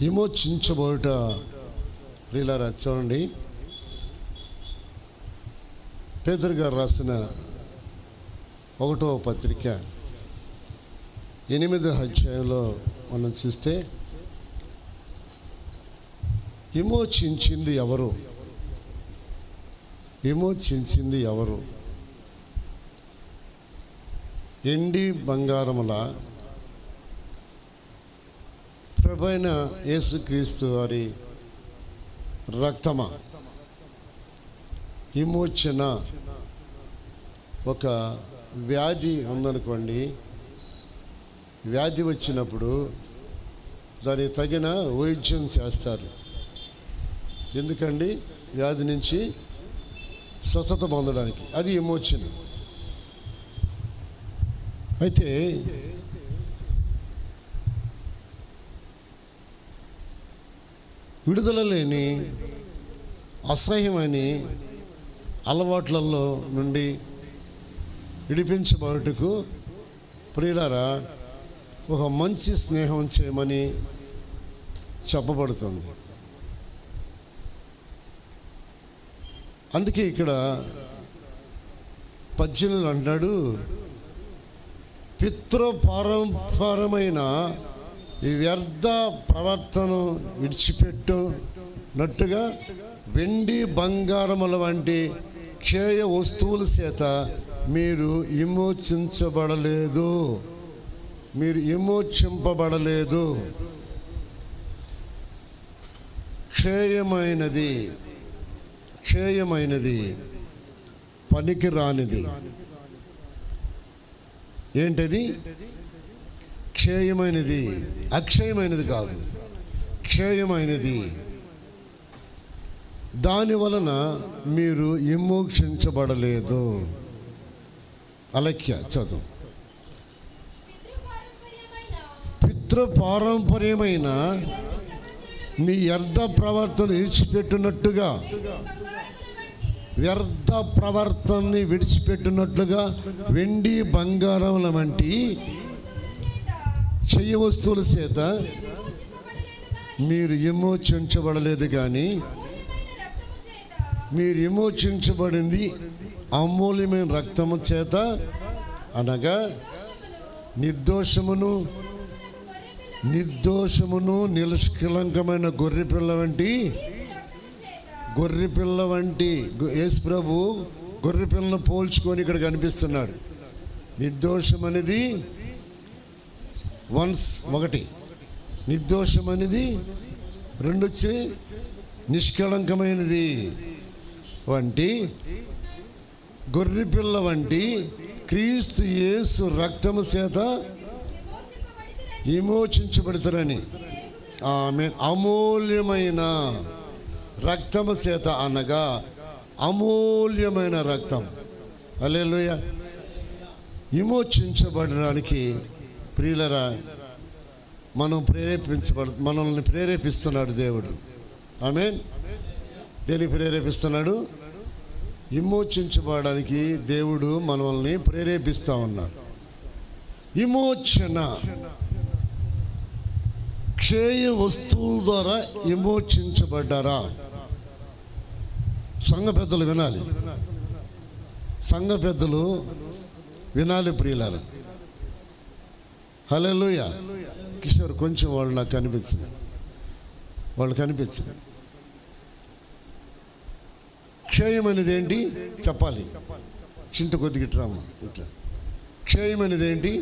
విమోచించబోట ప్రియులారా చూడండి. పేదర్ గారు రాసిన ఒకటో పత్రిక ఎనిమిదో అధ్యాయంలో మనం చూస్తే విమోచించింది ఎవరు? విమోచించింది ఎవరు? ఎండి బంగారముల ప్రభైన యేసుక్రీస్తు వారి రక్తమ? విమోచన ఒక వ్యాధి ఉందనుకోండి. వ్యాధి వచ్చినప్పుడు దానికి తగిన వైద్యం చేస్తారు. ఎందుకండి? వ్యాధి నుంచి స్వస్థత పొందడానికి. అది విమోచన. అయితే విడుదల లేని అసహ్యమని అలవాట్లలో నుండి విడిపించబడుటకు ప్రియులారా ఒక మంచి స్నేహం చేయమని చెప్పబడుతుంది. అందుకే ఇక్కడ పద్దెనిమిది అంటాడు పితృపారంపరమైన ఈ వ్యర్థ ప్రవర్తన విడిచిపెట్టునట్టుగా వెండి బంగారముల వంటి క్షేయ వస్తువుల చేత మీరు విమోచించబడలేదు. మీరు విమోచింపబడలేదు. క్షేయమైనది క్షేయమైనది పనికి రానిది ఏంటది? క్షేయమైనది. అక్షయమైనది కాదు. క్షేయమైనది. దాని వలన మీరు విమోక్షించబడలేదు. అలక్య చదువు. పితృపారంపర్యమైన మీ వ్యర్థ ప్రవర్తన విడిచిపెట్టినట్టుగా వ్యర్థ ప్రవర్తనని విడిచిపెట్టినట్లుగా వెండి బంగారముల వంటి చెయ్య వస్తువుల చేత మీరు విమోచించబడలేదు కానీ మీరు విమోచించబడింది అమూల్యమైన రక్తము చేత అనగా నిర్దోషమును నిర్దోషమును నిష్కలంకమైన గొర్రెపిల్ల వంటి గొర్రెపిల్ల వంటి యేసు ప్రభు గొర్రె పిల్లను పోల్చుకొని ఇక్కడ కనిపిస్తున్నాడు. నిర్దోషం అనేది వన్స్ ఒకటి. నిర్దోషం అనేది రెండు వచ్చి నిష్కళంకమైనది. వంటి గొర్రెపిల్ల వంటి క్రీస్తు యేసు రక్తము చేత విమోచించబడతారని. ఆమె అమూల్యమైన రక్తము చేత అనగా అమూల్యమైన రక్తం. అలేలుయ విమోచించబడడానికి ప్రియులరా మనం ప్రేరేపించబడు మనల్ని ప్రేరేపిస్తున్నాడు దేవుడు. ఆమె దేని ప్రేరేపిస్తున్నాడు? విమోచించబడడానికి దేవుడు మనల్ని ప్రేరేపిస్తా ఉన్నాడు. విమోచన. క్షేయ వస్తువుల ద్వారా విమోచించబడ్డారా? సంఘ పెద్దలు వినాలి. సంఘ పెద్దలు వినాలి ప్రియులారా. హలోయ కిషోర్ కొంచెం వాళ్ళు నాకు కనిపించింది వాళ్ళు కనిపించింది క్షయం అనేది ఏంటి చెప్పాలి. చింత కొద్దిగా ఇట్రామా ఇట్లా. క్షయం అనేది ఏంటి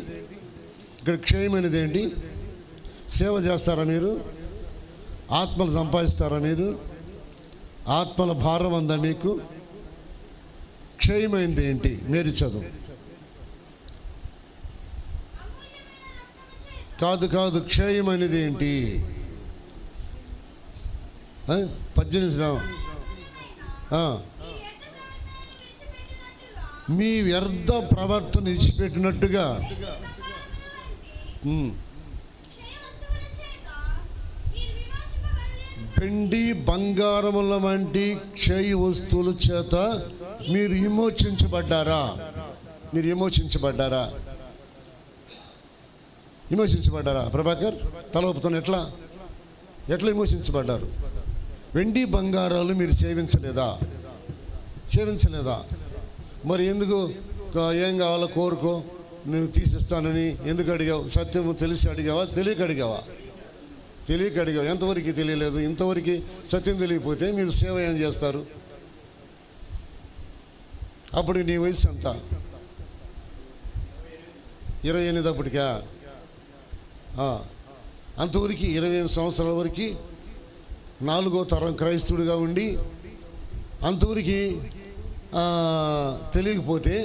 ఇక్కడ క్షయం అనేది ఏంటి సేవ చేస్తారా మీరు? ఆత్మలు సంపాదిస్తారా మీరు? ఆత్మల భారం ఉందా మీకు? క్షయమైంది ఏంటి? మీరు చదువు. కాదు కాదు క్షయం అనేది ఏంటి? పద్దెనిమిది మీ వ్యర్థ ప్రవర్తన ఇచ్చిపెట్టినట్టుగా వెండి బంగారముల వంటి క్షయ వస్తువుల చేత మీరు విమోచించబడ్డారా? మీరు విమోచించబడ్డారా? విమోచించబడ్డారా? ప్రభాకర్ తల ఊపుతాను ఎట్లా? ఎట్లా విమోచించబడ్డారు? వెండి బంగారాలు మీరు సేవించలేదా? సేవించలేదా? మరి ఎందుకు? ఏం కావాలో కోరుకో నువ్వు తీసిస్తానని ఎందుకు అడిగావు? సత్యము తెలిసి అడిగావా? తెలియక అడిగావా? తెలియక అడిగావు? ఎంతవరకు తెలియలేదు? ఇంతవరకు సత్యం తెలియకపోతే మీరు సేవ ఏం చేస్తారు? అప్పుడు నీ వయసు ఎంత? ఇరవై ఎనిమిది అప్పటికా? అంతవరకు ఇరవై ఐదు సంవత్సరాల వరకు నాలుగో తరం క్రైస్తవుడిగా ఉండి అంతవరకు తెలియకపోతే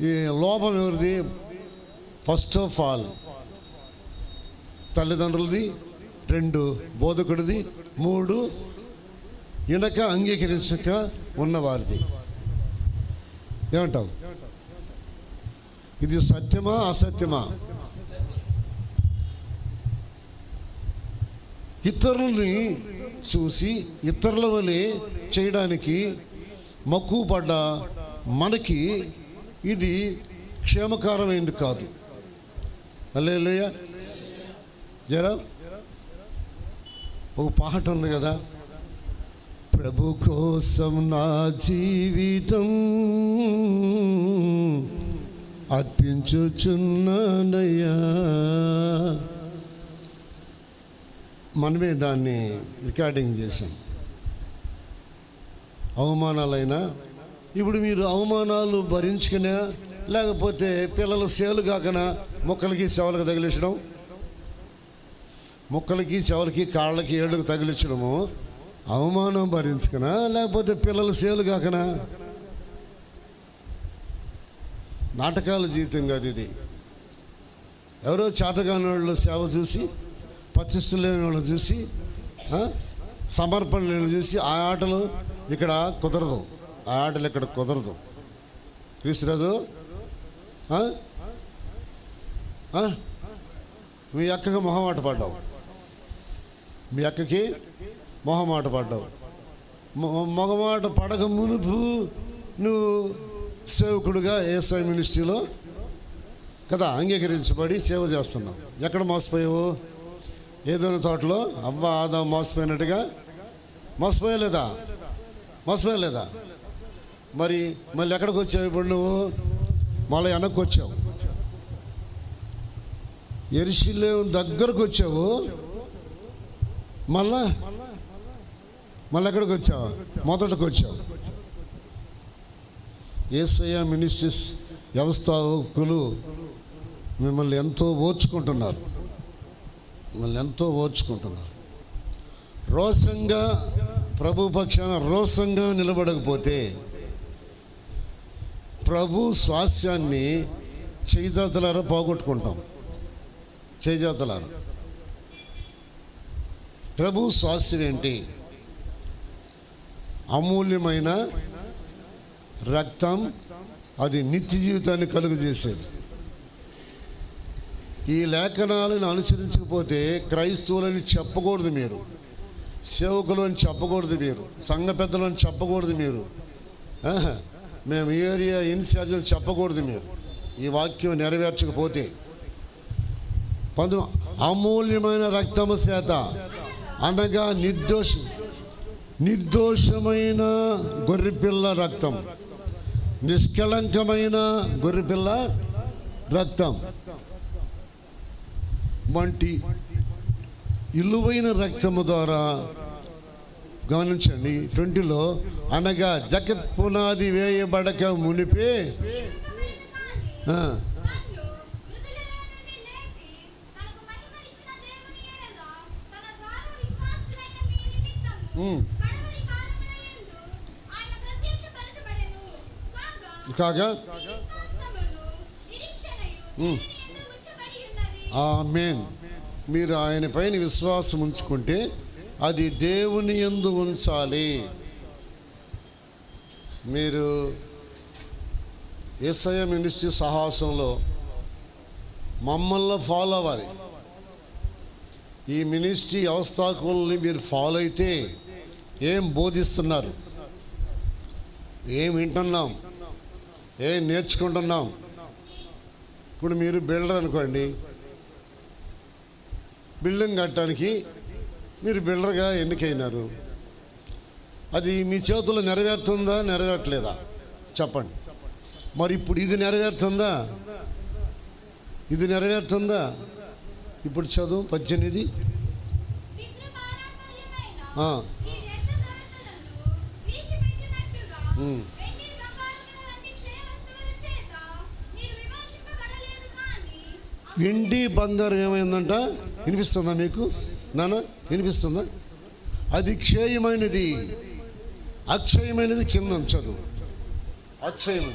ఈ లోపం ఎవరిది? ఫస్ట్ ఆఫ్ ఆల్ తల్లిదండ్రులది రెండు బోధకుడిది మూడు ఇనక అంగీకరించక ఉన్నవారిది. ఏమంటావు? ఇది సత్యమా అసత్యమా? ఇతరుల్ని చూసి ఇతరుల వలె చేయడానికి మక్కువ పడ్డ మనకి ఇది క్షేమకరమైంది కాదు. అల్లేలుయ్య జరా ఒక పాట ఉంది కదా. ప్రభు కోసం నా జీవితం అర్పించుచున్నానయ్యా. మనమే దాన్ని రికార్డింగ్ చేసాం అవమానాలైనా ఇప్పుడు మీరు అవమానాలు భరించుకునే లేకపోతే పిల్లల సేలు కాకనా మొక్కలకి చెవులకు తగిలించడం? మొక్కలకి చెవులకి కాళ్ళకి ఏళ్ళకి తగిలించడము? అవమానం భరించుకునా లేకపోతే పిల్లల సేలు కాకనా? నాటకాల జీవితం కాదు ఇది. ఎవరో చేతగాని వాళ్ళు సేవ చూసి పచ్చిస్తు లేని వాళ్ళు చూసి సమర్పణ లేని చూసి ఆ ఆటలు ఇక్కడ కుదరదు. ఆ ఆటలు ఇక్కడ కుదరదు. తీసుకురాదు మీ అక్కకి మొహమాట పడ్డావు. మీ అక్కకి మొహమాట పడ్డావు. మొ- మొగమాట పడక మునుపు నువ్వు సేవకుడుగా ఏసై మినిస్ట్రీలో కదా అంగీకరించబడి సేవ చేస్తున్నావు. ఎక్కడ మోసపోయావు? ఏదైనా తోటలో అబ్బా ఆదా మోసపోయినట్టుగా? మోసపోయలేదా? మోసపోయలేదా? మరి మళ్ళీ ఎక్కడికి వచ్చావు ఇప్పుడు నువ్వు? మళ్ళీ వెనక్కి వచ్చావు. ఎరిశిలే దగ్గరకు వచ్చావు. మళ్ళా? మళ్ళీ ఎక్కడికి వచ్చావు? మొదటికి వచ్చావు. ఏసయ్య మినిస్ట్రీస్ వ్యవస్థాపకులు మిమ్మల్ని ఎంతో ఓర్చుకుంటున్నారు. మిమ్మల్ని ఎంతో ఓర్చుకుంటున్నారు. రోషంగా ప్రభు పక్షాన రోషంగా నిలబడకపోతే ప్రభు స్వాస్యాన్ని చేజాతలారా పోగొట్టుకుంటాం. చేజాతలారా. ప్రభు స్వాస్యం ఏంటి అమూల్యమైన రక్తం అది నిత్య జీవితాన్ని కలుగజేసేది. ఈ లేఖనాలను అనుసరించకపోతే క్రైస్తవులని చెప్పకూడదు మీరు. సేవకులు అని చెప్పకూడదు మీరు. సంఘ పెద్దలు అని చెప్పకూడదు మీరు. మేము ఏరియా ఇన్ఛార్జీలు చెప్పకూడదు మీరు. ఈ వాక్యం నెరవేర్చకపోతే. పంతొమ్మిది అమూల్యమైన రక్తము చేత అనగా నిర్దోష నిర్దోషమైన గొర్రెపిల్ల రక్తం. నిష్కళంకమైన గొర్రెపిల్ల రక్తం. వంటి ఇలువైన రక్తము ద్వారా గమనించండి. ట్వంటీలో అనగా జగత్ పునాది వేయబడక మునిపే. కాగా? ఆమెన్. మీరు ఆయన పైన విశ్వాసం ఉంచుకుంటే అది దేవుని ఎందు ఉంచాలి. మీరు ఏసయ మినిస్ట్రీ సాహసంలో మమ్మల్ని ఫాలో అవ్వాలి. ఈ మినిస్ట్రీ వ్యవస్థాపకుల్ని మీరు ఫాలో అయితే ఏం బోధిస్తున్నారు? ఏం వింటున్నాం? ఏం నేర్చుకుంటున్నాం? ఇప్పుడు మీరు బిల్డర్ అనుకోండి బిల్డింగ్ కట్టడానికి మీరు బిల్డర్గా ఎన్నికైనారు అది మీ చేతుల్లో నెరవేరుతుందా నెరవేరట్లేదా? చెప్పండి. మరి ఇప్పుడు ఇది నెరవేరుతుందా? ఇది నెరవేరుతుందా? ఇప్పుడు చదువు పద్దెనిమిది. ఆ, వెండి బంగారం ఏమైందంట? వినిపిస్తుందా మీకు? నాన్న వినిపిస్తుందా? అది క్షయమైనది. అక్షయమైనది కింద చదువు. అక్షయం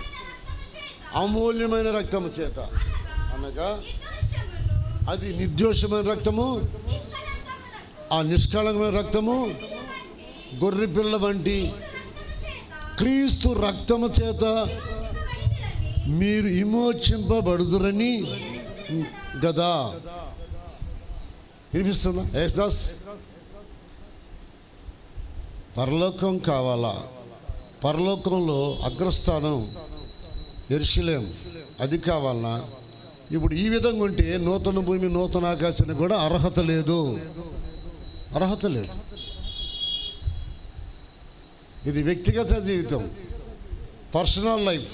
అమూల్యమైన రక్తము చేత అనగా అది నిర్దోషమైన రక్తము ఆ నిష్కళంకమైన రక్తము గొర్రె పిల్ల వంటి క్రీస్తు రక్తము చేత మీరు విమోచింపబడుదురని గదా వినిపిస్తుందా ఏసాస్ పరలోకం కావాలా పరలోకంలో అగ్రస్థానం ఎర్షిలేం అది కావాలన్నా ఇప్పుడు ఈ విధంగా ఉంటే నూతన భూమి నూతన ఆకాశానికి కూడా అర్హత లేదు. అర్హత లేదు. ఇది వ్యక్తిగత జీవితం. పర్సనల్ లైఫ్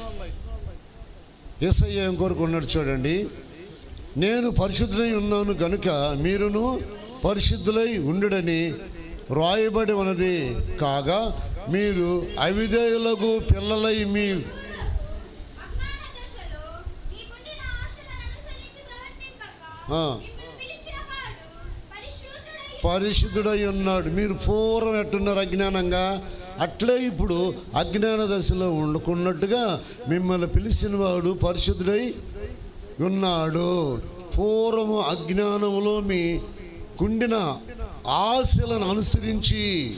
ఎస్ఐ ఏం కోరుకున్నాడు చూడండి. నేను పరిశుద్ధులై ఉన్నాను గనుక మీరును పరిశుద్ధులై ఉండుడని వ్రాయబడి ఉన్నది. కాగా మీరు అవిధేయులకు పిల్లలై మీ పరిశుద్ధుడై ఉన్నాడు. మీరు పూర్వం ఎట్టున్నారు అజ్ఞానంగా? అట్లే ఇప్పుడు అజ్ఞాన దశలో ఉండుకున్నట్టుగా మిమ్మల్ని పిలిచిన వాడు పరిశుద్ధుడై ఉన్నాడు. పూర్వము అజ్ఞానములో మీ కుండిన ఆశలను అనుసరించి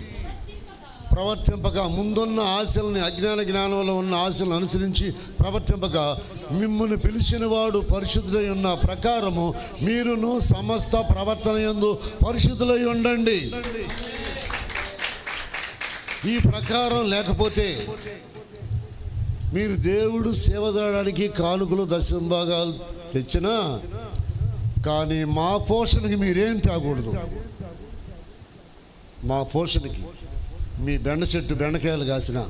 ప్రవర్తింపక ముందున్న ఆశల్ని అజ్ఞాన జ్ఞానంలో ఉన్న ఆశలను అనుసరించి ప్రవర్తింపక మిమ్మల్ని పిలిచిన వాడు పరిశుద్ధులై ఉన్న ప్రకారము మీరును సమస్త ప్రవర్తన యందు పరిశుద్ధులై ఉండండి. ఈ ప్రకారం లేకపోతే మీరు దేవుడు సేవ చేయడానికి కానుకలు దశంభాగాలు తెచ్చినా కానీ మా పోషణకి మీరేం తాగకూడదు. మా పోషణకి మీ బెండ చెట్టు బెండకాయలు కాసిన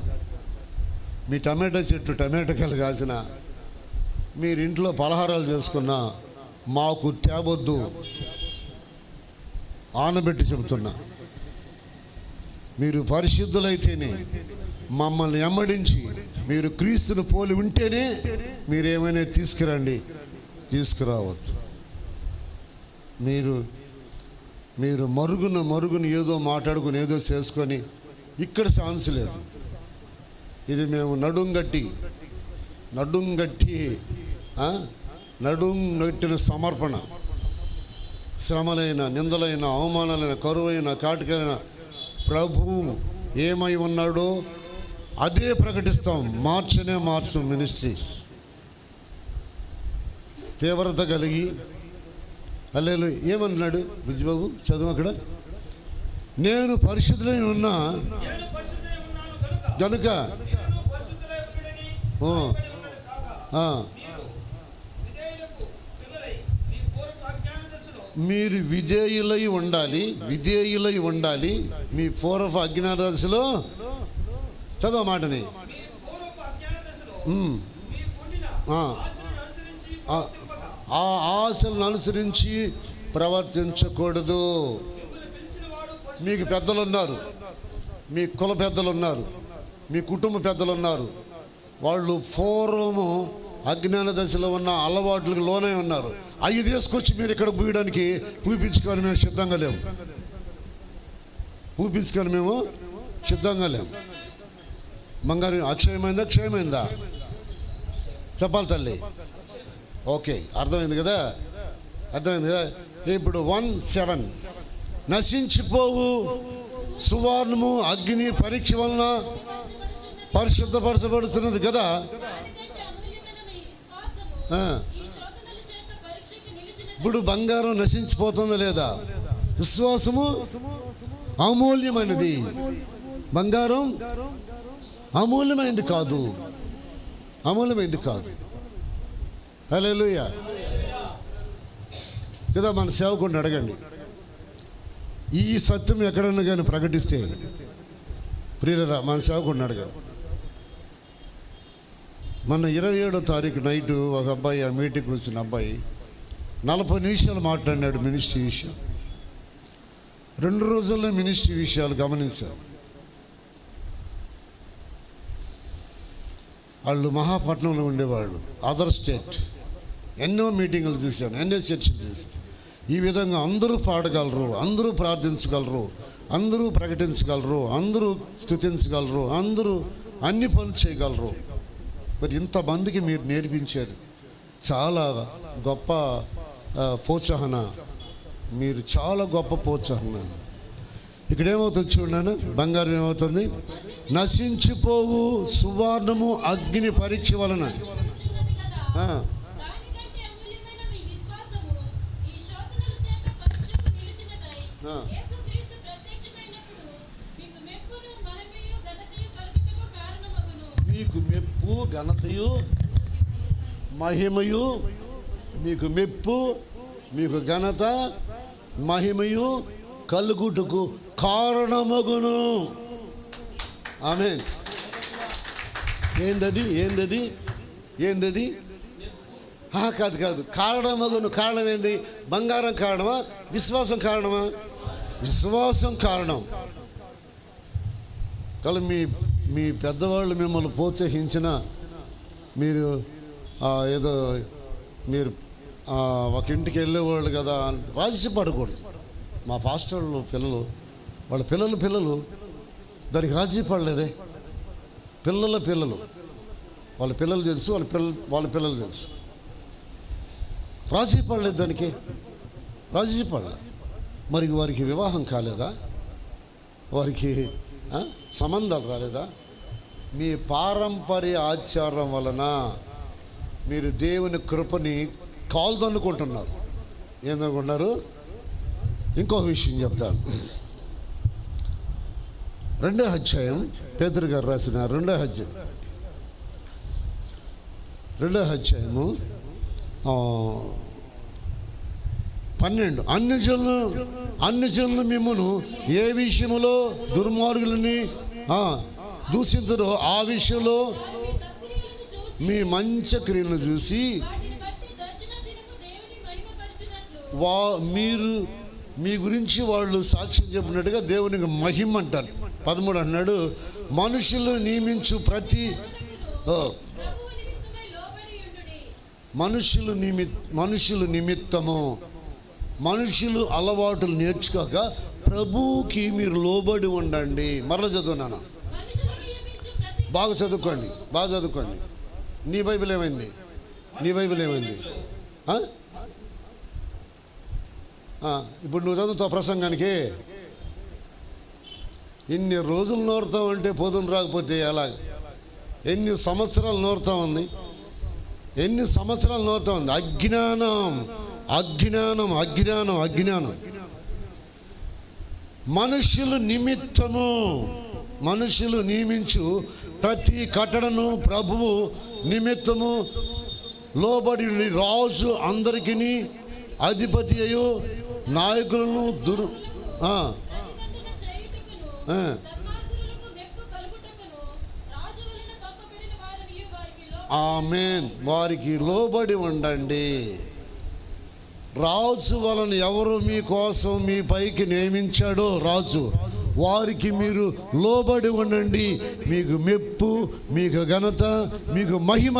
మీ టమాటా చెట్టు టమాటకాయలు కాసిన మీరు ఇంట్లో పలహారాలు చేసుకున్నా మాకు తేవద్దు. ఆనబెట్టి చెబుతున్నా. మీరు పరిశుద్ధులైతేనే మమ్మల్ని ఎమ్మడించి మీరు క్రీస్తును పోలి ఉంటేనే మీరేమైనా తీసుకురండి. తీసుకురావచ్చు మీరు మీరు మరుగున మరుగున ఏదో మాట్లాడుకుని ఏదో చేసుకొని ఇక్కడ ఛాన్స్ లేదు. ఇది మేము నడుంగట్టి నడుంగట్టి నడుంగట్టిన సమర్పణ. శ్రమలైన నిందలైన అవమానాలైన కరువైన కాటికైన ప్రభువు ఏమై ఉన్నాడో అదే ప్రకటిస్తాం. మార్చనే మార్చు మినిస్ట్రీస్ తీవ్రత కలిగి అల్లెలు ఏమన్నాడు బుజ్జిబాబు? చదువు అక్కడ. నేను పరిశుద్ధులై ఉన్నా. కనుక గనుక మీరు విధేయులై ఉండాలి విధేయులై ఉండాలి మీ పూర్వపు అజ్ఞాన దశలో చదువు మాటని. ఆ. ఆశలను అనుసరించి ప్రవర్తించకూడదు. మీకు పెద్దలు ఉన్నారు మీ కుల పెద్దలు ఉన్నారు మీ కుటుంబ పెద్దలు ఉన్నారు వాళ్ళు పూర్వము అజ్ఞాన దశలో ఉన్న అలవాట్లకు లోనే ఉన్నారు. అవి తీసుకొచ్చి మీరు ఇక్కడ పూయడానికి పూపించుకొని మేము సిద్ధంగా లేము. పూపించుకొని మేము సిద్ధంగా లేము. బంగారు అక్షయమైందా క్షయమైందా? చెప్పాలి తల్లి. ఓకే అర్థమైంది కదా? అర్థమైంది కదా? ఇప్పుడు వన్ సెవెన్. నశించిపోవు. సువర్ణము అగ్ని పరీక్ష వలన పరిశుద్ధపరచబడుతున్నది కదా? ఇప్పుడు బంగారం నశించిపోతుందా లేదా? విశ్వాసము అమూల్యమైనది. బంగారం అమూల్యమైనది కాదు. అమూల్యమైనది కాదు. హలో లూయ కదా మన సేవకుడిని అడగండి. ఈ సత్యం ఎక్కడన్నా కానీ ప్రకటిస్తే ప్రియులరా మన సేవకుండా అడగండి. మొన్న మన ఇరవై ఏడో తారీఖు నైటు ఒక అబ్బాయి ఆ మీటింగ్కి వచ్చిన అబ్బాయి నలభై నిమిషాలు మాట్లాడినాడు మినిస్ట్రీ విషయం. రెండు రోజుల్లో మినిస్ట్రీ విషయాలు గమనించారు. మహాపట్నంలో ఉండేవాళ్ళు అదర్ స్టేట్ ఎన్నో మీటింగులు చూశాను ఎన్నో చర్చలు చూశాను. ఈ విధంగా అందరూ పాడగలరు అందరూ ప్రార్థించగలరు అందరూ ప్రకటించగలరు అందరూ స్థుతించగలరు అందరూ అన్ని పనులు చేయగలరు. మరి ఇంతమందికి మీరు నేర్పించారు. చాలా గొప్ప ప్రోత్సాహన. మీరు చాలా గొప్ప ప్రోత్సాహన. ఇక్కడ ఏమవుతుంది చూడండి బంగారం ఏమవుతుంది? నశించిపోవు సువర్ణము అగ్ని పరీక్ష వలన. మీకు మెప్పు ఘనతయు మహిమయు మీకు మెప్పు మీకు ఘనత మహిమయు కలుగుటకు కారణమగును. ఆమె ఏందది ఏందది ఏందది? ఆ, కాదు కాదు. కారణమగును కారణం ఏంది? బంగారం కారణమా? విశ్వాసం కారణమా? విశ్వాసం కారణం. కానీ మీ మీ పెద్దవాళ్ళు మిమ్మల్ని ప్రోత్సహించిన మీరు ఏదో మీరు ఒక ఇంటికి వెళ్ళేవాళ్ళు కదా అని రాజీ పడకూడదు. మా పాస్టర్లు పిల్లలు వాళ్ళ పిల్లలు పిల్లలు దానికి రాజీ పడలేదే. పిల్లల పిల్లలు. వాళ్ళ పిల్లలు తెలుసు వాళ్ళ పిల్ల వాళ్ళ పిల్లలు తెలుసు. రాజీ పడలేదు దానికి. రాజీ పడలే. మరి వారికి వివాహం కాలేదా? వారికి సంబంధాలు రాలేదా? మీ పారంపర్య ఆచారం వలన మీరు దేవుని కృపని కాల్దనుకుంటున్నారు ఏందనుకుంటున్నారు ఇంకొక విషయం చెప్తాను. రెండో అధ్యాయం పేదరు గారు రాసిన రెండో అధ్యాయం. రెండో అధ్యాయము పన్నెండు. అన్ని జనులు అన్ని జనులు మిమ్మను ఏ విషయంలో దుర్మార్గులని దూషించరో ఆ విషయంలో మీ మంచి క్రియలను చూసి వా మీరు మీ గురించి వాళ్ళు సాక్ష్యం చెప్పినట్టుగా దేవునికి మహిమ అంటారు. పదమూడు అన్నాడు మనుషులు నియమించు ప్రతి ఓ, మనుషులు నిమి మనుషులు నిమిత్తము. మనుషులు అలవాటులు నేర్చుకోక ప్రభువుకి మీరు లోబడి ఉండండి. మరల చదువునాను బాగా చదువుకోండి బాగా చదువుకోండి. నీ బైబిల్ ఏమైంది? నీ బైబిల్ ఏమైంది? ఇప్పుడు నువ్వు చదువుతావు ప్రసంగానికి. ఇన్ని రోజులు నోరుతామంటే పొద్దున రాకపోతే ఎలా ఎన్ని సంవత్సరాలు నోరుతా ఉంది? ఎన్ని సంవత్సరాలు నోరుతా ఉంది? అజ్ఞానం అజ్ఞానం అజ్ఞానం అజ్ఞానం. మనుషులు నిమిత్తము మనుషులు నియమించు ప్రతి కట్టడను ప్రభువు నిమిత్తము లోబడి రాజు అందరికీ అధిపతి అయ్యు నాయకులను దుర్ ఆమెన్. వారికి లోబడి ఉండండి. రాజు వలన ఎవరు మీకోసం మీ పైకి నియమించాడో రాజు వారికి మీరు లోబడి ఉండండి. మీకు మెప్పు మీకు ఘనత మీకు మహిమ.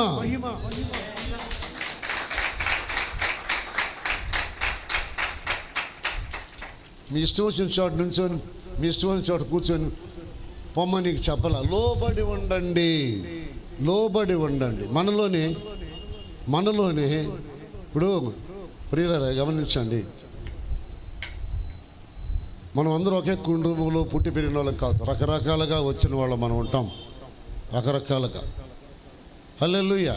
మీ ఇష్టం వచ్చిన చోట నుంచొని మీ ఇష్టం చోట కూర్చొని పొమ్మ నీకు చెప్పాల. లోబడి ఉండండి. లోబడి ఉండండి. మనలోనే మనలోనే ఇప్పుడు ప్రియులరా గమనించండి. మనం అందరూ ఒకే కుటుంబంలో పుట్టి పెరిగిన వాళ్ళం కాదు. రకరకాలుగా వచ్చిన వాళ్ళం మనం ఉంటాం. రకరకాలుగా. హల్లెలూయా.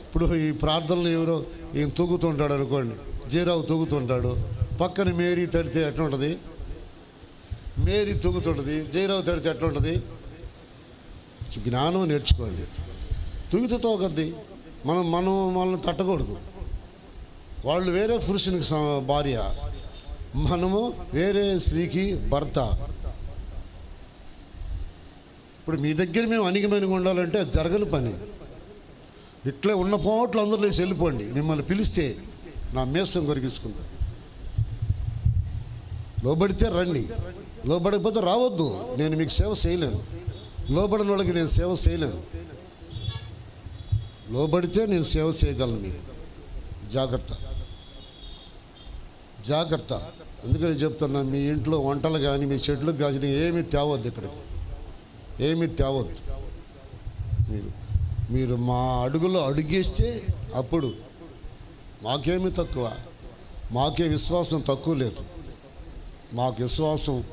ఇప్పుడు ఈ ప్రార్థనలు ఎవరో ఈయన తూగుతుంటాడు అనుకోండి. జీరావు తూగుతుంటాడు పక్కన మేరీ తడితే ఎట్లా ఉంటుంది మేరీ తూగుతుంటుంది జయరావు తడితే ఎట్లా ఉంటుంది జ్ఞానం నేర్చుకోండి. తూగితే తోగద్ది మనం మనం వాళ్ళని తట్టకూడదు. వాళ్ళు వేరే పురుషునికి భార్య. మనము వేరే స్త్రీకి భర్త. ఇప్పుడు మీ దగ్గర మేము అణిగిమణిగి ఉండాలంటే అది జరగని పని. ఇట్లే ఉన్న పోట్లు అందరూ లేచి వెళ్ళిపోండి. మిమ్మల్ని పిలిస్తే నా మేసం కొరిగించుకుంటాను లోబడితే రండి. లోబడకపోతే రావద్దు. నేను మీకు సేవ చేయలేను. లోబడిన వాళ్ళకి నేను సేవ చేయలేను. లోబడితే నేను సేవ చేయగలను మీకు. జాగ్రత్త. జాగ్రత్త. అందుకని చెప్తున్నా మీ ఇంట్లో వంటలు కానీ మీ చెట్లకు కానీ ఏమి తేవద్దు ఇక్కడికి. ఏమి తేవద్దు. మీరు మీరు మా అడుగులో అడుగేస్తే అప్పుడు మాకేమి తక్కువ. మాకే విశ్వాసం తక్కువ లేదు. మాకు విశ్వాసం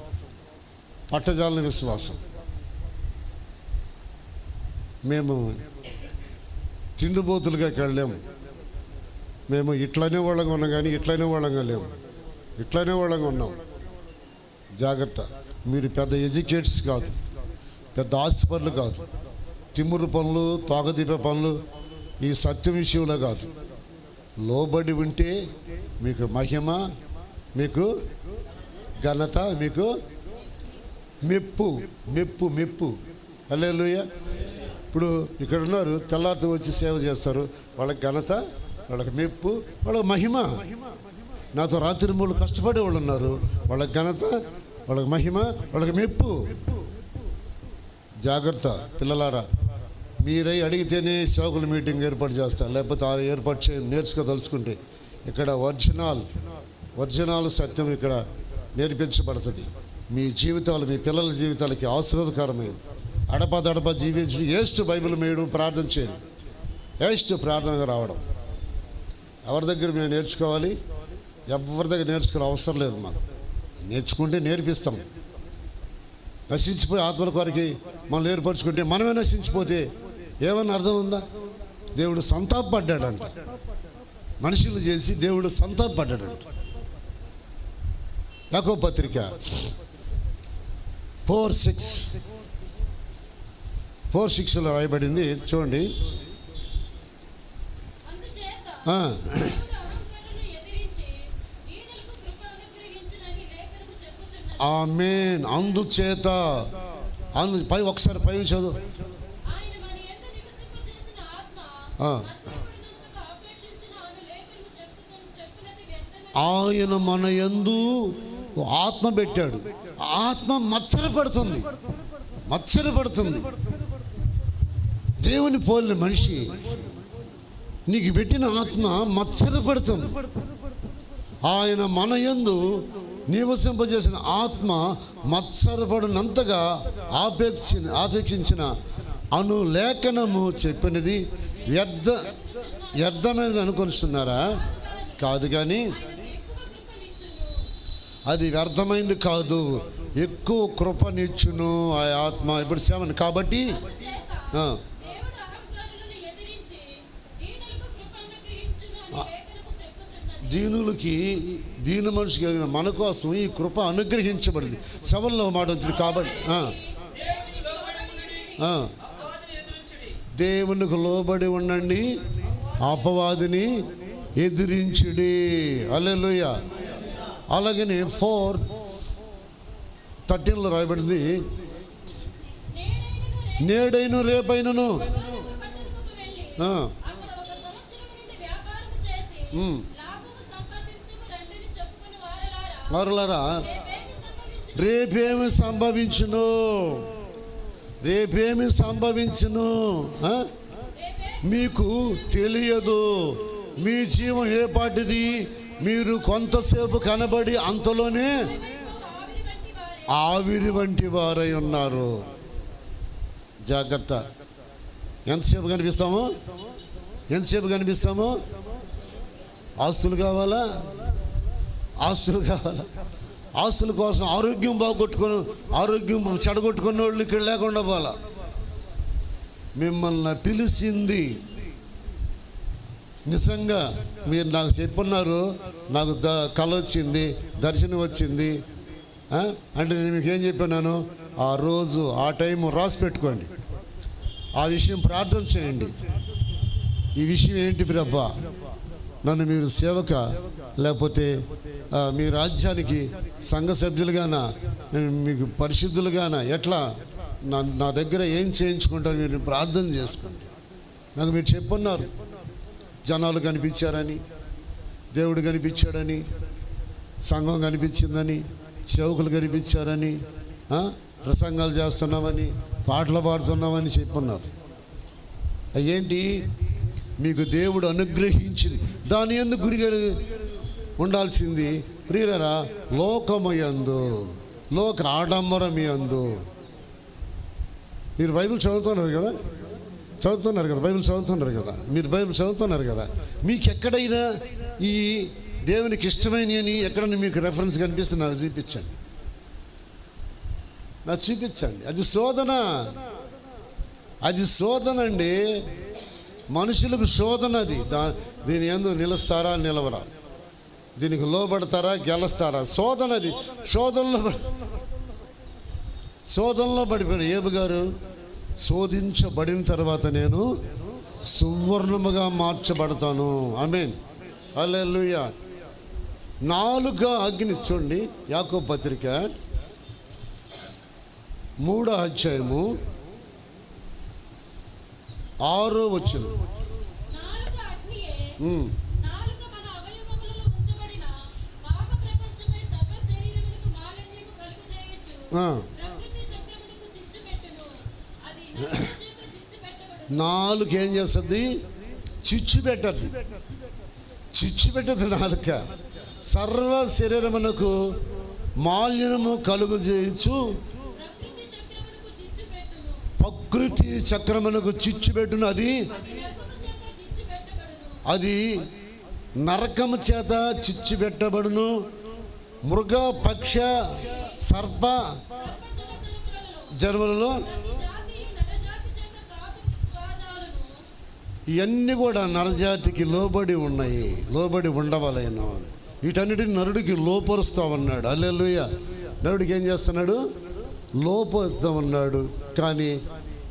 పట్టజాలని విశ్వాసం. మేము తిండిబోతులుగా వెళ్ళాము మేము ఇట్లనే వాళ్ళంగా ఉన్నాం కానీ ఇట్లనే వాళ్ళంగా లేము ఇట్లనే వాళ్ళంగా ఉన్నాం. జాగ్రత్త. మీరు పెద్ద ఎడ్యుకేట్స్ కాదు. పెద్ద ఆస్తి పనులు కాదు. తిమ్మురు పనులు తోకదీప పనులు ఈ సత్యం విషయంలో కాదు. లోబడి ఉంటే మీకు మహిమ మీకు ఘనత మీకు మెప్పు మెప్పు మెప్పు. అల్లెలుయ ఇప్పుడు ఇక్కడ ఉన్నారు తెల్లారితో వచ్చి సేవ చేస్తారు. వాళ్ళకి ఘనత వాళ్ళకి మెప్పు వాళ్ళకి మహిమ. నాతో రాత్రి మూడు కష్టపడే వాళ్ళు ఉన్నారు. వాళ్ళకి ఘనత వాళ్ళకి మహిమ వాళ్ళకి మెప్పు. జాగ్రత్త పిల్లలారా. మీరై అడిగితేనే సేవకుల మీటింగ్ ఏర్పాటు చేస్తారు లేకపోతే ఆ ఏర్పాటు చే నేర్చుకోదలుచుకుంటే ఇక్కడ ఒరిజినల్ ఒరిజినల్ సత్యం ఇక్కడ నేర్పించబడుతుంది. మీ జీవితాలు మీ పిల్లల జీవితాలకి ఆశీర్వాదకరమైంది. అడప దడప జీవించి ఏస్ట్ బైబిల్ మేయడం ప్రార్థన చేయడం. ఏస్ట్ ప్రార్థనగా రావడం. ఎవరి దగ్గర మేము నేర్చుకోవాలి? ఎవరి దగ్గర నేర్చుకునే అవసరం లేదు మాకు. నేర్చుకుంటే నేర్పిస్తాం. నశించిపోయి ఆత్మల కొరకి మనం ఏర్పరచుకుంటే మనమే నశించిపోతే ఏమన్నా అర్థం ఉందా? దేవుడు సంతాపడ్డాడంట మనుషులు చేసి దేవుడు సంతాపడ్డాడంట యాకో పత్రిక ఫోర్ సిక్స్ ఫోర్ సిక్స్లో రాయబడింది. చూడండి. ఆ, ఆమెన్. అందుచేత అందు పై ఒకసారి పై చదువు. ఆయన మన నివసింపజేసిన ఆత్మ ఆ. ఆత్మ పెట్టాడు పడుతుంది. మచ్చరపడుతుంది మచ్చరపడుతుంది దేవుని పోలిన మనిషి నీకు పెట్టిన ఆత్మ మచ్చరపడుతుంది ఆయన మన యందు నివసింపజేసిన ఆత్మ మత్సరపడినంతగా ఆపేక్ష ఆపేక్షించిన అను లేఖనము చెప్పినది వ్యర్థ వ్యర్థమైనది అనుకొనిస్తున్నారా? కాదు కానీ అది వ్యర్థమైంది కాదు. ఎక్కువ కృపనిచ్చును ఆ ఆత్మ. ఇప్పుడు సెవెన్ కాబట్టి దీనులకి దీని మనిషి కలిగిన మన కోసం ఈ కృప అనుగ్రహించబడింది. సెవెన్లో మాట వచ్చింది కాబట్టి దేవునికి లోబడి ఉండండి. అపవాదిని ఎదిరించుడి. దేవునికి అలాగని ఫోర్ థర్టీన్లో రాయబడింది. నేడైను రేపైనను. వారులారా రేపేమి సంభవించును? రేపేమి సంభవించును? మీకు తెలియదు. మీ జీవం ఏ పాటిది? మీరు కొంతసేపు కనబడి అంతలోనే ఆవిరి వంటి వారై ఉన్నారు. జాగ్రత్త. ఎంతసేపు కనిపిస్తాము? ఎంతసేపు కనిపిస్తాము? ఆస్తులు కావాలా? ఆస్తులు కావాలా? ఆస్తుల కోసం ఆరోగ్యం బాగొట్టుకొని ఆరోగ్యం చెడగొట్టుకున్న వాళ్ళు ఇక్కడ లేకుండా పోవాలా? మిమ్మల్ని పిలిచింది నిజంగా మీరు నాకు చెప్పున్నారు నాకు ద కళ వచ్చింది దర్శనం వచ్చింది అంటే నేను మీకు ఏం చెప్పాను ఆ రోజు ఆ టైం రాసి పెట్టుకోండి. ఆ విషయం ప్రార్థన చేయండి. ఈ విషయం ఏంటి ప్రభా? నన్ను మీరు సేవక లేకపోతే మీ రాజ్యానికి సంఘ సభ్యులుగాన మీకు పరిశుద్ధులుగాన ఎట్లా? నా నా దగ్గర ఏం చేయించుకుంటారు మీరు ప్రార్థన చేసుకోండి. నాకు మీరు చెప్పున్నారు. జనాలు కనిపించారని దేవుడు కనిపించాడని సంఘం కనిపించిందని సేవకులు కనిపించారని ప్రసంగాలు చేస్తున్నామని పాటలు పాడుతున్నామని చెప్పున్నారు. ఏంటి? మీకు దేవుడు అనుగ్రహించింది. దాని ఎందుకు గురిగారు ఉండాల్సింది? ప్రియరా లోకమయందు లోక ఆడంబరమయందు. మీరు బైబిల్ చదువుతున్నారు కదా? చదువుతున్నారు కదా బైబిల్ చదువుతున్నారు కదా. మీరు బైబిల్ చదువుతున్నారు కదా. మీకు ఎక్కడైనా ఈ దేవునికి ఇష్టమైన అని ఎక్కడైనా మీకు రెఫరెన్స్ కనిపిస్తే నాకు చూపించండి. నాకు చూపించండి. అది శోధన. అది శోధన అండి. మనుషులకు శోధన అది. దా దీని ఎందు నిలుస్తారా నిలవరా? దీనికి లోబడతారా గెలుస్తారా? శోధన అది. శోధనలో శోధనలో పడిపోయిన ఏబు గారు శోధించబడిన తర్వాత నేను సువర్ణముగా మార్చబడతాను. ఆమెన్. హల్లెలూయా. నాలుక అగ్ని చూడండి యాకో పత్రిక. మూడో అధ్యాయము. ఆరో వచ్చిన నాలుక నాలుగు చిచ్చు ఏం చేస్తుంది? చిచ్చు పెట్టద్ది. చిచ్చు పెట్టదు నాలుక. సర్వ శరీరమునకు మాల్యము కలుగు చేయొచ్చు ప్రకృతి చక్రమునకు చిచ్చు పెట్టును అది. అది నరకము చేత చిచ్చు పెట్టబడును. మృగ పక్ష సర్ప జన్మలలో ఇవన్నీ కూడా నరజాతికి లోబడి ఉన్నాయి. లోబడి ఉండవలైన. వీటన్నిటిని నరుడికి లోపరుస్తూ ఉన్నాడు అల్లెలుయ్య నరుడికి ఏం చేస్తున్నాడు? లోపరుస్తూ ఉన్నాడు కానీ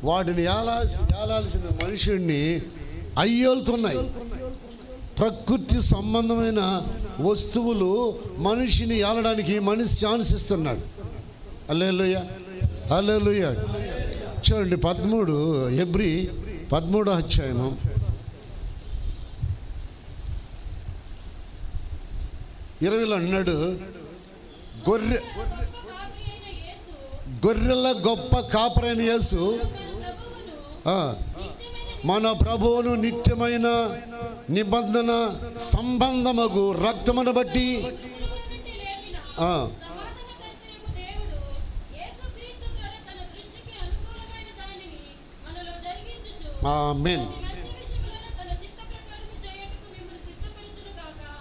వాటిని ఏలా ఏలాల్సిన మనుషుణ్ణి అయ్యోలుతున్నాయి. ప్రకృతి సంబంధమైన వస్తువులు మనిషిని ఏలడానికి మనిషి ఛాన్స్ ఇస్తున్నాడు అల్లెలుయ్య అల్లెలుయ చూడండి పదమూడు ఎబ్రి పదమూడో అధ్యాయము. ఇరవైలో అన్నాడు గొర్రె గొర్రెల గొప్ప కాపరైన యేసు మన ప్రభువును నిత్యమైన మన ప్రభువును నిత్యమైన నిబంధన సంబంధమగు రక్తమును బట్టి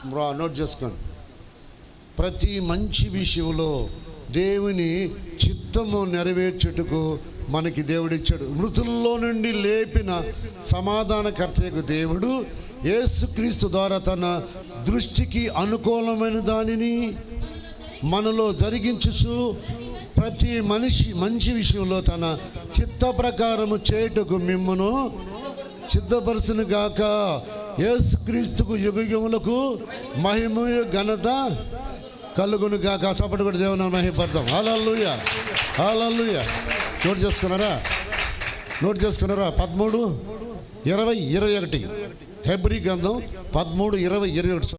బ్రా నోట్ చేసుకోండి ప్రతి మంచి విషయంలో దేవుని చిత్తము నెరవేర్చుటకు మనకి దేవుడిచ్చాడు. మృతుల్లో నుండి లేపిన సమాధానకర్తయ్యకు దేవుడు యేసుక్రీస్తు ద్వారా తన దృష్టికి అనుకూలమైన దానిని మనలో జరిగించుచు ప్రతి మనిషి మంచి విషయంలో తన చిత్త ప్రకారము చేయుటకు మిమ్మను సిద్ధపరచును గాక. యేసుక్రీస్తుకు యుగ యుగములకు మహిమయు ఘనత కలుగును గాక. సపటి కూడా దేవుని మహిపడతాం హాలూయ హాలూయ నోట్ చేసుకున్నారా? నోట్ చేసుకున్నారా? పదమూడు ఇరవై ఇరవై ఒకటి. హెబ్రి గ్రంథం పదమూడు ఇరవై ఇరవై ఒకటి.